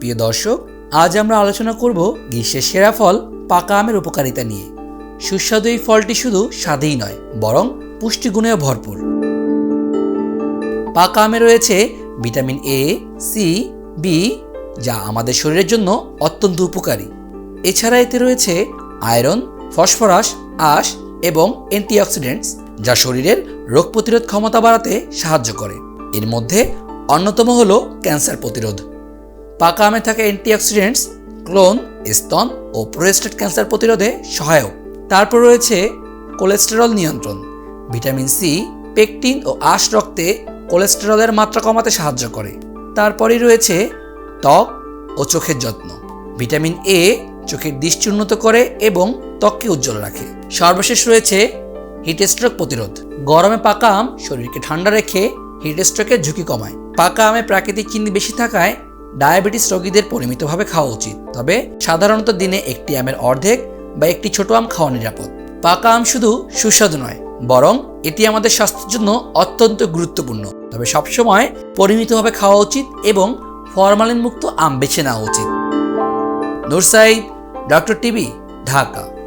প্রিয় দর্শক, আজ আমরা আলোচনা করব গ্রীষ্মের সেরা ফল পাকা আমের উপকারিতা নিয়ে। সুস্বাদু এই ফলটি শুধু স্বাদেই নয়, বরং পুষ্টিগুণেও ভরপুর। পাকা আমে রয়েছে ভিটামিন এ সি বি যা আমাদের শরীরের জন্য অত্যন্ত উপকারী। এছাড়া এতে রয়েছে আয়রন, ফসফরাস, আশ এবং অ্যান্টিঅক্সিডেন্টস, যা শরীরের রোগ প্রতিরোধ ক্ষমতা বাড়াতে সাহায্য করে। এর মধ্যে অন্যতম হলো ক্যান্সার প্রতিরোধ। পাকা আমে থাকা অ্যান্টিঅক্সিডেন্টস, ক্লোন, স্তন ও প্রোস্টেট ক্যান্সার প্রতিরোধে সহায়ক। তারপর রয়েছে কোলেস্টেরল নিয়ন্ত্রণ। ভিটামিন সি, পেকটিন ও আঁশ রক্তে কোলেস্টেরলের মাত্রা কমাতে সাহায্য করে। তারপরেই রয়েছে ত্বক ও চোখের যত্ন। ভিটামিন এ চোখের দৃষ্টি উন্নত করে এবং ত্বককে উজ্জ্বল রাখে। সর্বশেষ রয়েছে হিট স্ট্রোক প্রতিরোধ। গরমে পাকা আম শরীরকে ঠান্ডা রেখে হিট স্ট্রোকের ঝুঁকি কমায়। পাকা আমে প্রাকৃতিক চিনি বেশি থাকায় ডায়াবেটিস রোগীদের পরিমিতভাবে খাওয়া উচিত। তবে সাধারণত দিনে একটি আমের অর্ধেক বা একটি ছোট আম খাওয়া নিরাপদ। পাকা আম শুধু সুস্বাদু নয়, বরং এটি আমাদের স্বাস্থ্যের জন্য অত্যন্ত গুরুত্বপূর্ণ। তবে সবসময় পরিমিতভাবে খাওয়া উচিত এবং ফরমালিন মুক্ত আম বেছে নেওয়া উচিত। Nursaid, doctor TV, Dhaka.